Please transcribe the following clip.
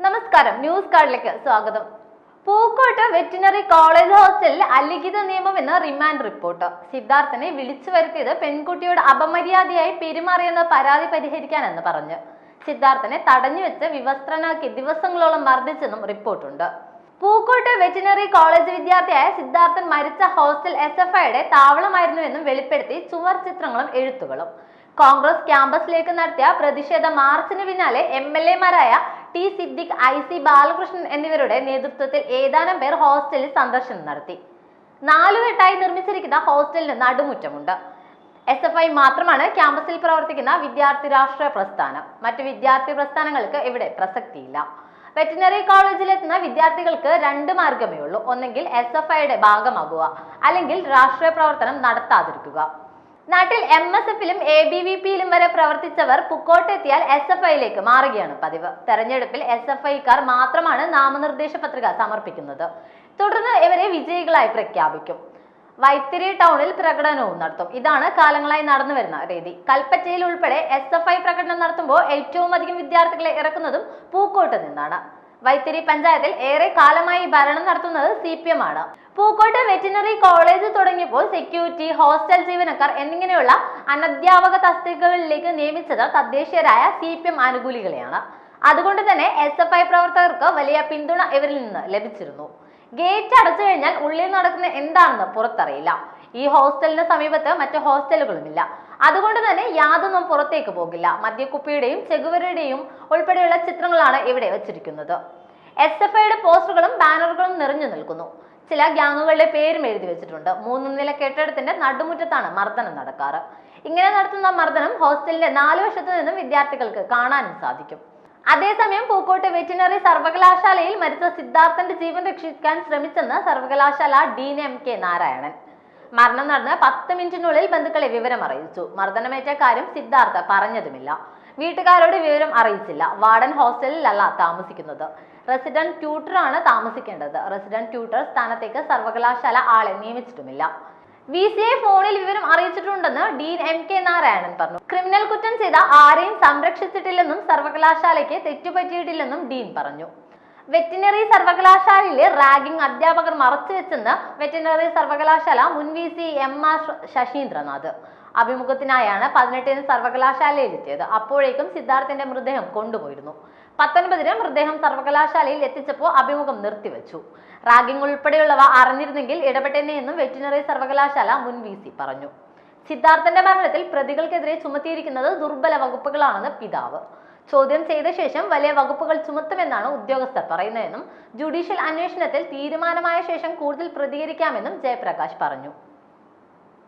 നമസ്കാരം. ന്യൂസ് കാർഡിലേക്ക് സ്വാഗതം. Pookot veterinary college ഹോസ്റ്റലിൽ അലിഖിത നിയമം എന്ന റിമാൻഡ് റിപ്പോർട്ട്. സിദ്ധാർത്ഥനെ വിളിച്ചു വരുത്തിയത് പെൺകുട്ടിയോട് അപമര്യാദയായി പെരുമാറിയെന്ന പരാതി പരിഹരിക്കാനെന്ന് പറഞ്ഞു. സിദ്ധാർത്ഥനെ തടഞ്ഞു വെച്ച് വിവസ്ത്രനാക്കി ദിവസങ്ങളോളം മർദ്ദിച്ചെന്നും റിപ്പോർട്ടുണ്ട്. പൂക്കോട്ട് വെറ്റിനറി കോളേജ് വിദ്യാർത്ഥിയായ സിദ്ധാർത്ഥൻ മരിച്ച ഹോസ്റ്റൽ എസ് എഫ് ഐയുടെ താവളമായിരുന്നുവെന്നും വെളിപ്പെടുത്തി ചുവർ ചിത്രങ്ങളും എഴുത്തുകളും. കോൺഗ്രസ് ക്യാമ്പസിലേക്ക് നടത്തിയ പ്രതിഷേധ മാർച്ചിന് പിന്നാലെ M L എമാരായ T Siddique I C Balakrishnan എന്നിവരുടെ നേതൃത്വത്തിൽ ഏതാനും പേർ ഹോസ്റ്റലിൽ സന്ദർശനം നടത്തി. നാലുകെട്ടായി നിർമ്മിച്ചിരിക്കുന്ന ഹോസ്റ്റലിന് നടുമുറ്റമുണ്ട് എസ് എഫ് ഐ മാത്രമാണ് ക്യാമ്പസിൽ പ്രവർത്തിക്കുന്ന വിദ്യാർത്ഥി രാഷ്ട്രീയ പ്രസ്ഥാനം. മറ്റു വിദ്യാർത്ഥി പ്രസ്ഥാനങ്ങൾക്ക് ഇവിടെ പ്രസക്തിയില്ല. വെറ്റിനറി കോളേജിലെത്തുന്ന വിദ്യാർത്ഥികൾക്ക് രണ്ട് മാർഗമേ ഉള്ളൂ. ഒന്നെങ്കിൽ എസ് എഫ് ഐയുടെ ഭാഗമാകുക അല്ലെങ്കിൽ രാഷ്ട്രീയ പ്രവർത്തനം നടത്താതിരിക്കുക. നാട്ടിൽ എം എസ് എഫിലും എ ബി വി പിയിലും വരെ പ്രവർത്തിച്ചവർ പുക്കോട്ടെത്തിയാൽ എസ് എഫ് ഐയിലേക്ക് മാറുകയാണ് പതിവ്. തെരഞ്ഞെടുപ്പിൽ എസ് എഫ് ഐക്കാർ മാത്രമാണ് നാമനിർദ്ദേശ പത്രിക സമർപ്പിക്കുന്നത്. തുടർന്ന് ഇവരെ വിജയികളായി പ്രഖ്യാപിക്കും. വൈത്തിരി ടൗണിൽ പ്രകടനവും നടത്തും. ഇതാണ് കാലങ്ങളായി നടന്നു വരുന്ന രീതി. കൽപ്പറ്റയിൽ ഉൾപ്പെടെ എസ് എഫ് ഐ പ്രകടനം നടത്തുമ്പോൾ ഏറ്റവും അധികം വിദ്യാർത്ഥികളെ ഇറക്കുന്നതും പൂക്കോട്ട് നിന്നാണ്. വൈത്തിരി പഞ്ചായത്തിൽ ഏറെ കാലമായി ഭരണം നടത്തുന്നത് സി പി എം ആണ്. പൂക്കോട്ട് വെറ്റിനറി കോളേജ് തുടങ്ങിയപ്പോൾ സെക്യൂരിറ്റി ഹോസ്റ്റൽ ജീവനക്കാർ എന്നിങ്ങനെയുള്ള അനധ്യാപക തസ്തികകളിലേക്ക് നിയമിച്ചത് തദ്ദേശീയരായ സി പി എം ആനുകൂലികളെയാണ്. അതുകൊണ്ട് തന്നെ എസ് എഫ് ഐ പ്രവർത്തകർക്ക് വലിയ പിന്തുണ ഇവരിൽ നിന്ന് ലഭിച്ചിരുന്നു. ഗേറ്റ് അടച്ചു കഴിഞ്ഞാൽ ഉള്ളിൽ നടക്കുന്ന എന്താണെന്ന് പുറത്തറിയില്ല. ഈ ഹോസ്റ്റലിന് സമീപത്ത് മറ്റു ഹോസ്റ്റലുകളുമില്ല. അതുകൊണ്ട് തന്നെ യാതൊന്നും പുറത്തേക്ക് പോകില്ല. മദ്യക്കുപ്പിയുടെയും ചെകുവരുടെയും ഉൾപ്പെടെയുള്ള ചിത്രങ്ങളാണ് ഇവിടെ വെച്ചിരിക്കുന്നത്. എസ് എഫ് ഐയുടെ പോസ്റ്ററുകളും ബാനറുകളും നിറഞ്ഞു നിൽക്കുന്നു. ചില ഗ്യാങ്ങുകളുടെ പേരും എഴുതി വെച്ചിട്ടുണ്ട്. മൂന്ന് നില കെട്ടിടത്തിന്റെ നടുമുറ്റത്താണ് മർദ്ദനം നടക്കാറ്. ഇങ്ങനെ നടത്തുന്ന മർദ്ദനം ഹോസ്റ്റലിന്റെ നാല് വശത്തു നിന്നും വിദ്യാർത്ഥികൾക്ക് കാണാനും സാധിക്കും. അതേസമയം പൂക്കോട്ട് വെറ്റിനറി സർവകലാശാലയിൽ മരിച്ച സിദ്ധാർത്ഥന്റെ ജീവൻ രക്ഷിക്കാൻ ശ്രമിച്ചെന്ന് സർവകലാശാല ഡീൻ എം കെ നാരായണൻ. മരണം നടന്ന് പത്ത് മിനിറ്റിനുള്ളിൽ ബന്ധുക്കളെ വിവരം അറിയിച്ചു. മർദ്ദനമേറ്റ കാര്യം സിദ്ധാർത്ഥ പറഞ്ഞതുമില്ല. വീട്ടുകാരോട് വിവരം അറിയിച്ചില്ല. വാർഡൻ ഹോസ്റ്റലിലല്ല താമസിക്കുന്നത്. റെസിഡന്റ് ട്യൂട്ടറാണ് താമസിക്കേണ്ടത്. റെസിഡന്റ് ട്യൂട്ടർ സ്ഥാനത്തേക്ക് സർവകലാശാല ആളെ നിയമിച്ചിട്ടുമില്ല. വി സി ഐ ഫോണിൽ വിവരം അറിയിച്ചിട്ടുണ്ടെന്ന് ഡീൻ എം കെ നാരായണൻ പറഞ്ഞു. ക്രിമിനൽ കുറ്റം ചെയ്ത ആരെയും സംരക്ഷിച്ചിട്ടില്ലെന്നും സർവകലാശാലയ്ക്ക് തെറ്റുപറ്റിയിട്ടില്ലെന്നും ഡീൻ പറഞ്ഞു. വെറ്റിനറി സർവകലാശാലയിലെ റാഗിംഗ് അധ്യാപകർ മറച്ചുവെച്ചെന്ന് വെറ്റിനറി സർവകലാശാല മുൻ V C M R Saseendranath. അഭിമുഖത്തിനായാണ് പതിനെട്ടിന് സർവകലാശാലയിലെത്തിയത്. അപ്പോഴേക്കും സിദ്ധാർത്ഥിന്റെ മൃതദേഹം കൊണ്ടുപോയിരുന്നു. പത്തൊൻപതിന് മൃതദേഹം സർവകലാശാലയിൽ എത്തിച്ചപ്പോൾ അഭിമുഖം നിർത്തിവെച്ചു. റാഗിംഗ് ഉൾപ്പെടെയുള്ളവ അറിഞ്ഞിരുന്നെങ്കിൽ ഇടപെട്ടേനെ എന്നും വെറ്റിനറി സർവകലാശാല മുൻ വി സി പറഞ്ഞു. സിദ്ധാർത്ഥന്റെ മരണത്തിൽ പ്രതികൾക്കെതിരെ ചുമത്തിയിരിക്കുന്നത് ദുർബല വകുപ്പുകളാണെന്ന് പിതാവ്. ചോദ്യം ചെയ്ത ശേഷം വലിയ വകുപ്പുകൾ ചുമത്തുമെന്നാണ് ഉദ്യോഗസ്ഥർ പറയുന്നതെന്നും ജുഡീഷ്യൽ അന്വേഷണത്തിൽ തീരുമാനമായ ശേഷം കൂടുതൽ പ്രതികരിക്കാമെന്നും ജയപ്രകാശ് പറഞ്ഞു.